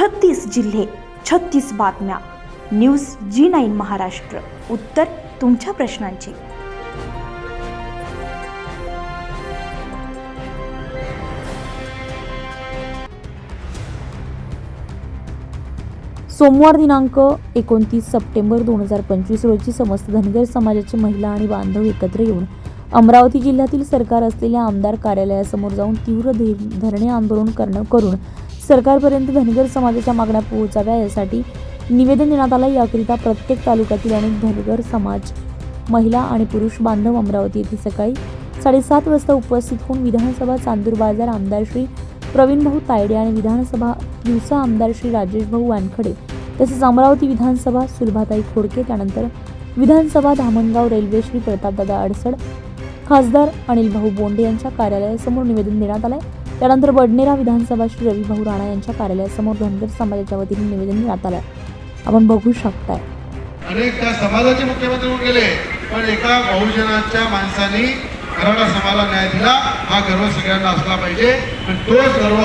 छत्तीस जिल्हे छत्तीस बातम्या. News Zee nine Maharashtra. उत्तर तुमच्या प्रश्नांची. सोमवार दिनांक एकोणतीस सप्टेंबर दोन हजार पंचवीस रोजी समस्त धनगर समाजाची महिला आणि बांधव एकत्र येऊन अमरावती जिल्ह्यातील सरकार असलेल्या आमदार कार्यालयासमोर जाऊन तीव्र धरणे आंदोलन करणं करून सरकारपर्यंत धनगर समाजाच्या मागण्या पोहोचाव्या यासाठी निवेदन देण्यात आलं. याकरिता प्रत्येक तालुक्यातील अनेक धनगर समाज महिला आणि पुरुष बांधव अमरावती येथे सकाळी साडेसात वाजता उपस्थित होऊन विधानसभा चांदूर बाजार आमदार श्री प्रवीण भाऊ तायडे आणि विधानसभा दिवसा आमदार श्री राजेश भाऊ वानखडे तसेच अमरावती विधानसभा सुलभाताई खोडके त्यानंतर विधानसभा धामणगाव रेल्वे श्री प्रतापदादा अडसड खासदार अनिल भाऊ बोंडे यांच्या कार्यालयासमोर निवेदन देण्यात आलंय. त्यानंतर बडनेरा विधानसभा श्री रविभाऊ राणा यांच्या कार्यालयासमोर धनगर समाजाच्या वतीने निवेदन देण्यात आलं. आपण बघू शकताय. अनेक त्या समाजाचे मुख्यमंत्री होऊन गेले पण एका बहुजनाच्या माणसाने मराठा समाजाला न्याय दिला हा गर्व सगळ्यांना असला पाहिजे. पण तोच गर्व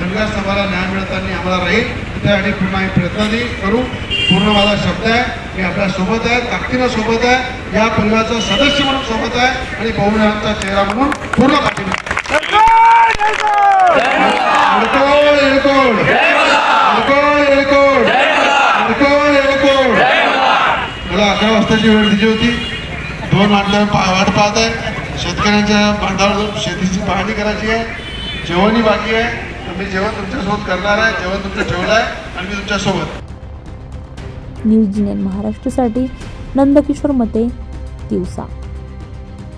धनगर समाजाला न्याय मिळताना आम्हाला राहील. त्यासाठी पूर्ण आम्ही प्रयत्न करू. पूर्ण माझा शब्द आहे मी आपल्यासोबत आहे ताकदीनं सोबत आहे. या परिवाराचा सदस्य म्हणून सोबत आहे आणि बहुजनांचा चेहरा म्हणून पूर्ण पाठिंबा मला अकरा वाजताची वेळ दिली होती. दोन वाटल्या वाट पाहत आहे. शेतकऱ्यांच्या बांधावर शेतीची पाहणी करायची आहे. जेवणही बाकी आहे. मी जेवण तुमच्यासोबत करणार आहे. जेवण तुमचं आहे. आणि मी तुमच्यासोबत. न्यूज महाराष्ट्रासाठी नंदकिशोर मते दिवसा.